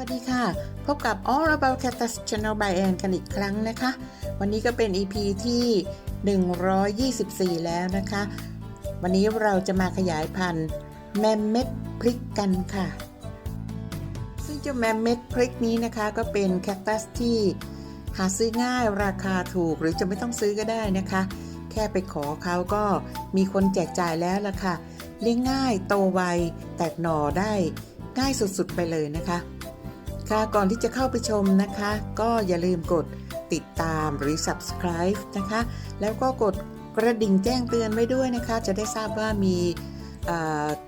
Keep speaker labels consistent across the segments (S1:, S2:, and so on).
S1: วัสดีค่ะ พบกับ All About Cactus Channel by Ann กันอีกครั้งนะคะ วันนี้ก็เป็น EP ที่ 124 แล้วนะคะ วันนี้เราจะมาขยายพันธุ์แมมเม็ดพริกกันค่ะ ซึ่งเจ้าแมมเม็ดพริกนี้นะคะก็เป็นแคคตัสที่หาซื้อง่ายราคาถูกหรือจะไม่ต้องซื้อก็ได้นะคะ แค่ไปขอเขาก็มีคนแจกจ่ายแล้วล่ะค่ะเลี้ยงง่ายโตไวแตกหน่อได้ง่ายสุดๆไปเลยนะคะ ค่ะก่อนที่จะเข้าไปชมนะคะ ก็อย่าลืมกดติดตามหรือ subscribe นะคะ แล้วก็กดกระดิ่งแจ้งเตือนไว้ด้วยนะคะ จะได้ทราบว่ามี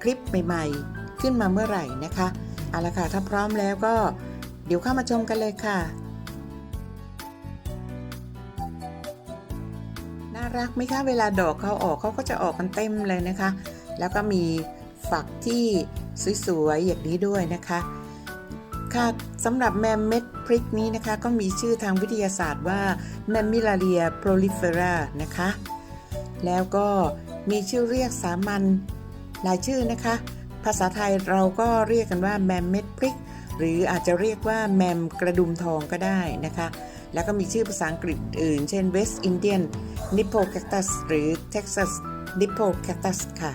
S1: คลิปใหม่ๆ ขึ้นมาเมื่อไหร่นะคะเอาละค่ะถ้าพร้อมแล้วก็เดี๋ยวเข้ามาชมกันเลยค่ะ น่ารักไหมคะเวลาดอกเขาออกเขาก็จะออกกันเต็มเลยนะคะ แล้วก็มีฝักที่สวยๆอย่างนี้ด้วยนะคะ ค่ะสำหรับแมมเม็ดพริกนี้นะคะ ก็มีชื่อทางวิทยาศาสตร์ว่าแมมมิลาเรียโพลิเฟรานะคะ แล้วก็มีชื่อเรียกสามัญหลายชื่อนะคะ ภาษาไทยเราก็เรียกกันว่าแมมเม็ดพริก หรืออาจจะเรียกว่าแมมกระดุมทองก็ได้นะคะ แล้วก็มีชื่อภาษาอังกฤษอื่น เช่น West Indian Nipple Cactus หรือ Texas Nipple Cactus ค่ะ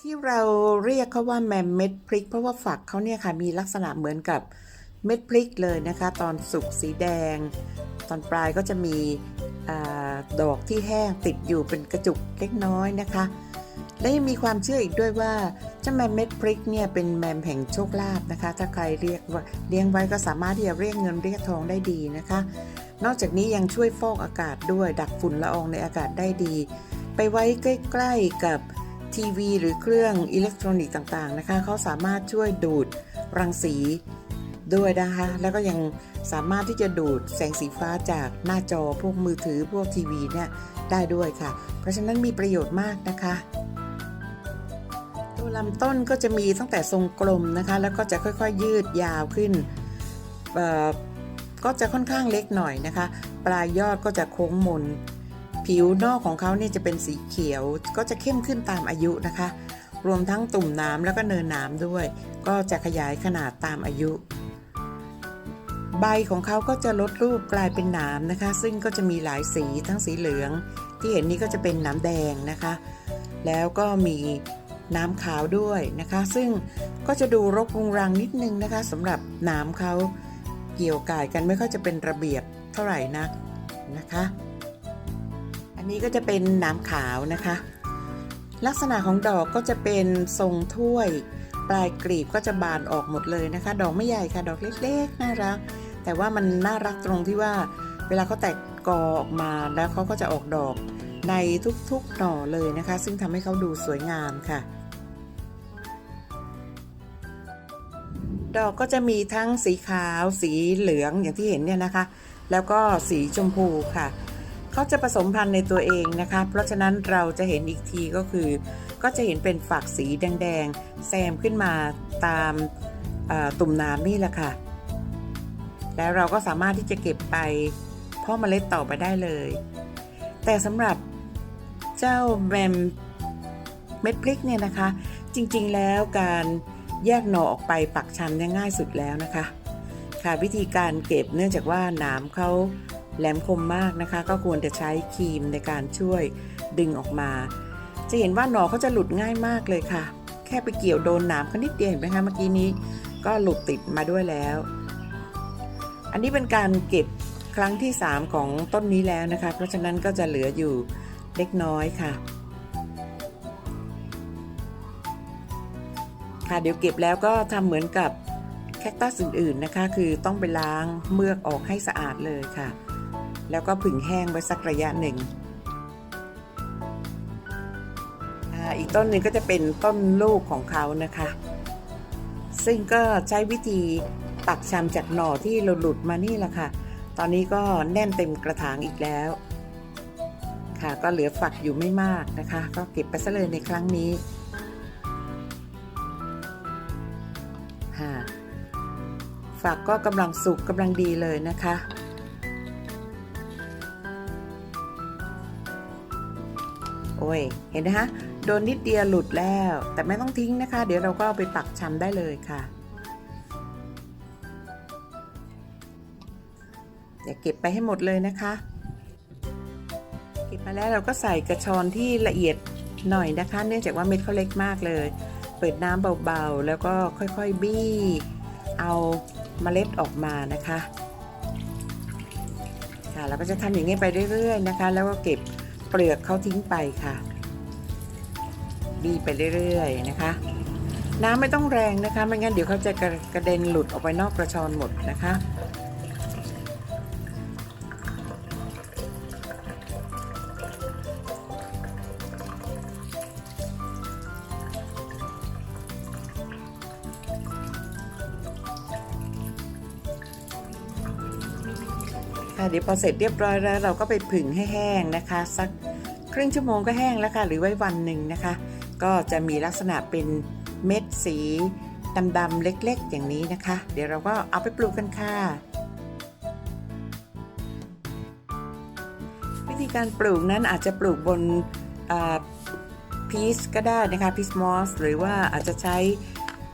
S1: ที่เราเรียกเขาว่าแมมเม็ดพริก เพราะว่าฝักเขาเนี่ยค่ะมีลักษณะเหมือนกับเม็ดพริกเลยนะคะ ตอนสุกสีแดง ตอนปลายก็จะมีอดอกที่แห้งติดอยู่เป็นกระจุกเล็กน้อยนะคะ และยังมีความเชื่ออีกด้วยว่าเจ้าแมมเม็ดพริกเนี่ยเป็นแมมแห่งโชคลาภนะคะ ถ้าใครเรียกว่าเลี้ยงไว้ก็สามารถที่จะเรียกเงินเรียกทองได้ดีนะคะ นอกจากนี้ยังช่วยฟอกอากาศด้วยดักฝุ่นละอองในอากาศได้ดี ไปไว้ใกล้ ๆกับ ทีวี หรือเครื่องอิเล็กทรอนิกส์ต่างๆนะคะเขาสามารถช่วยดูดรังสีด้วยนะคะแล้วก็ยังสามารถที่จะดูดแสงสีฟ้าจากหน้าจอพวกมือถือพวกทีวีเนี่ยได้ด้วยค่ะ เพราะฉะนั้นมีประโยชน์มากนะคะ ตัวลำต้นก็จะมีตั้งแต่ทรงกลมนะคะ แล้วก็จะค่อยๆยืดยาวขึ้น ก็จะค่อนข้างเล็กหน่อยนะคะ ปลายยอดก็จะโค้งมน ผิวนอกของเขาเนี่ยจะเป็นสีเขียวก็จะเข้มขึ้นตามอายุนะคะ รวมทั้งตุ่มน้ำแล้วก็เนินน้ำด้วย ก็จะขยายขนาดตามอายุ ใบของเขาก็จะลดรูปกลายเป็นหนามนะคะ ซึ่งก็จะมีหลายสีทั้งสีเหลือง ที่เห็นนี้ก็จะเป็นน้ำแดงนะคะ แล้วก็มีน้ำขาวด้วยนะคะ ซึ่งก็จะดูรกรุงรังนิดนึงนะคะสำหรับหนามเขาเกี่ยวกายกันไม่ค่อยจะเป็นระเบียบเท่าไหร่นักนะคะ อันนี้ก็จะเป็นหน้ำขาวนะคะ ลักษณะของดอกก็จะเป็นทรงถ้วย ปลายกลีบก็จะบานออกหมดเลยนะคะ ดอกไม่ใหญ่ค่ะดอกเล็กๆน่ารัก แต่ว่ามันน่ารักตรงที่ว่า เวลาเขาแตกกอออกมาแล้วเขาก็จะออกดอกในทุกๆหน่อเลยนะคะ ซึ่งทำให้เขาดูสวยงามค่ะ ดอกก็จะมีทั้งสีขาว สีเหลืองอย่างที่เห็นเนี่ยนะคะ แล้วก็สีชมพูค่ะ เขาจะผสมพันธุ์ในตัวเองนะคะ เพราะฉะนั้นเราจะเห็นอีกทีก็คือ ก็จะเห็นเป็นฝักสีแดงๆแซมขึ้นมาตามตุ่มน้ำนี่แหละค่ะ แล้วเราก็สามารถที่จะเก็บไปเพ่อเมล็ดต่อไปได้เลย แต่สำหรับเจ้าแมมเม็ดพริกเนี่ยนะคะ จริงๆแล้วการแยกหน่อออกไปปักชำเนี่ยง่ายสุดแล้วนะคะ ค่ะวิธีการเก็บเนื่องจากว่าหนามเขา แหลมคมมากนะคะ ก็ควรจะใช้ครีมในการช่วยดึงออกมา จะเห็นว่าหนอเขาจะหลุดง่ายมากเลยค่ะ แค่ไปเกี่ยวโดนหนามเขานิดเดียวเห็นไหมคะเมื่อกี้นี้ก็หลุดติดมาด้วยแล้ว อันนี้เป็นการเก็บครั้งที่ 3 ของต้นนี้แล้วนะคะ เพราะฉะนั้นก็จะเหลืออยู่เล็กน้อยค่ะ ค่ะเดี๋ยวเก็บแล้วก็ทำเหมือนกับแคคตัสอื่นๆนะคะ คือต้องไปล้างเมือกออกให้สะอาดเลยค่ะ แล้วก็ผึ่งแห้งไว้สักระยะหนึ่ง อีกต้นหนึ่งก็จะเป็นต้นลูกของเขานะคะ ซึ่งก็ใช้วิธีปักชำจากหน่อที่เราหลุดมานี่แหละค่ะ ตอนนี้ก็แน่นเต็มกระถางอีกแล้ว ค่ะก็เหลือฝักอยู่ไม่มากนะคะ ก็เก็บไปซะเลยในครั้งนี้ค่ะฝักก็กำลังสุกกำลังดีเลยนะคะ โอ้ย เห็นนะคะ โดนนิดเดียวหลุดแล้ว แต่ไม่ต้องทิ้งนะคะ เดี๋ยวเราก็เอาไปปักชำได้เลยค่ะเดี๋ยวเก็บไปให้หมดเลยนะคะ เก็บมาแล้วเราก็ใส่กระชอนที่ละเอียดหน่อยนะคะ เนื่องจากว่าเม็ดเขาเล็กมากเลย เปิดน้ำเบาๆ แล้วก็ค่อยๆบี้เอาเมล็ดออกมานะคะ ค่ะเราก็จะทำอย่างนี้ไปเรื่อยๆนะคะ แล้วก็เก็บ เปลือกเขาทิ้งไปค่ะ บีไปเรื่อยๆนะคะ น้ำไม่ต้องแรงนะคะไม่งั้นเดี๋ยวเขาจะกระกระเด็นหลุดออกไปนอกกระชอนหมดนะคะค่ะเดี๋ยวพอเสร็จเรียบร้อยแล้วเราก็ไปผึ่งให้แห้งนะคะ สัก ครึ่งชั่วโมงก็แห้งแล้วค่ะ หรือไว้วันหนึ่งนะคะ ก็จะมีลักษณะเป็นเม็ดสีดำๆเล็กๆ อย่างนี้นะคะ เดี๋ยวเราก็เอาไปปลูกกันค่ะ วิธีการปลูกนั้นอาจจะปลูกบนพีซก็ได้นะคะพีซมอสหรือว่าอาจจะใช้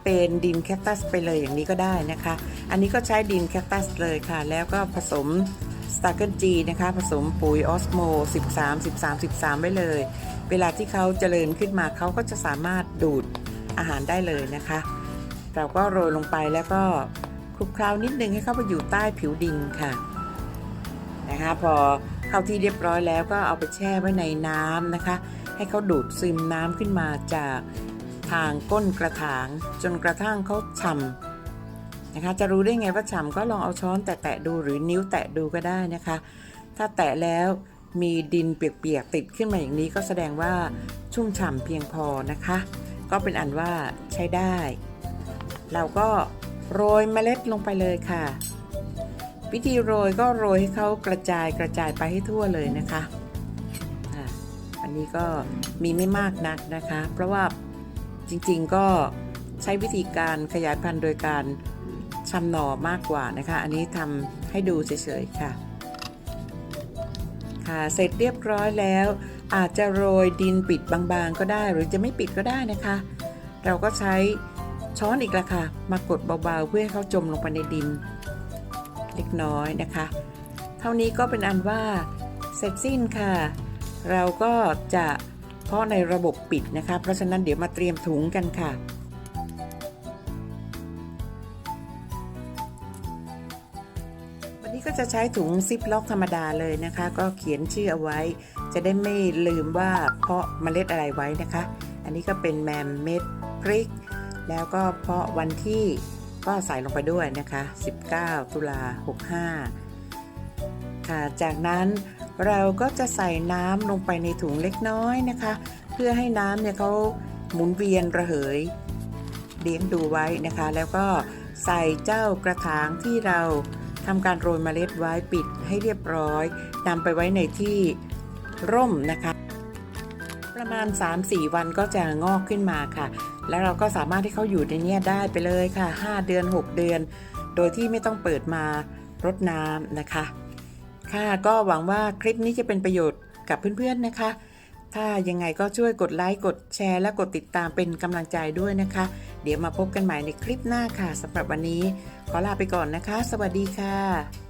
S1: เป็นดินแคคตัสไปเลยอย่างนี้ก็ได้นะคะ อันนี้ก็ใช้ดินแคคตัสเลยค่ะ แล้วก็ผสมาเกิลจีนะคะ ผสมปุ๋ยออสโม 13 13 13 ไว้เลย เวลาที่เขาเจริญขึ้นมาเขาก็จะสามารถดูดอาหารได้เลยนะคะ เราก็โรยลงไปแล้วก็คลุกเคล้านิดนึงให้เข้าไปอยู่ใต้ผิวดินค่ะนะคะพอเข้าที่เรียบร้อยแล้วก็เอาไปแช่ไว้ในน้ำนะคะ ให้เขาดูดซึมน้ำขึ้นมาจากทางก้นกระถาง จนกระทั่งเขาฉ่ำ นะคะ จะรู้ได้ไงว่าฉ่ำก็ลองเอาช้อนแตะๆดูหรือนิ้วแตะดูก็ได้นะคะ ถ้าแตะแล้วมีดินเปียกๆติดขึ้นมาอย่างนี้ก็แสดงว่าชุ่มฉ่ำเพียงพอนะคะ ก็เป็นอันว่าใช้ได้ เราก็โรยเมล็ดลงไปเลยค่ะ วิธีโรยก็โรยให้เขากระจายกระจายไปให้ทั่วเลยนะคะอะอันนี้ก็มีไม่มากนักนะคะ เพราะว่าจริงๆก็ใช้วิธีการขยายพันธุ์โดยการ ชำหน่อมากกว่านะคะ อันนี้ทำให้ดูเฉยๆค่ะ ค่ะ เสร็จเรียบร้อยแล้ว อาจจะโรยดินปิดบางๆก็ได้ หรือจะไม่ปิดก็ได้นะคะ เราก็ใช้ช้อนอีกละค่ะ มากดเบาๆ เพื่อให้เขาจมลงไปในดิน เล็กน้อยนะคะ เท่านี้ก็เป็นอันว่าเสร็จสิ้นค่ะ เราก็จะเพาะในระบบปิดนะคะ เพราะฉะนั้นเดี๋ยวมาเตรียมถุงกันค่ะ ก็จะใช้ถุงซิปล็อกธรรมดาเลยนะคะ ก็เขียนชื่อเอาไว้ จะได้ไม่ลืมว่าเพาะเมล็ดอะไรไว้นะคะ อันนี้ก็เป็นแมมเม็ดพริก แล้วก็เพาะวันที่ก็ใส่ลงไปด้วยนะคะ 19 ตุลา65 ค่ะ จากนั้นเราก็จะใส่น้ำลงไปในถุงเล็กน้อยนะคะ เพื่อให้น้ำเนี่ยเขาหมุนเวียนระเหยเลี้ยงดูไว้นะคะ แล้วก็ใส่เจ้ากระถางที่เรา ทำการโรยเมล็ดไว้ปิดให้เรียบร้อยนำไปไว้ในที่ร่มนะคะ ประมาณ 3-4 วันก็จะงอกขึ้นมาค่ะ แล้วเราก็สามารถที่เขาอยู่ในเนี้ยได้ไปเลยค่ะ 5 เดือน 6 เดือน โดยที่ไม่ต้องเปิดมารดน้ำนะคะ ค่ะก็หวังว่าคลิปนี้จะเป็นประโยชน์กับเพื่อนๆนะคะ ถ้ายังไงก็ช่วยกดไลค์กดแชร์ และกดติดตามเป็นกำลังใจด้วยนะคะ เดี๋ยวมาพบกันใหม่ในคลิปหน้าค่ะสำหรับวันนี้ ขอลาไปก่อนนะคะ สวัสดีค่ะ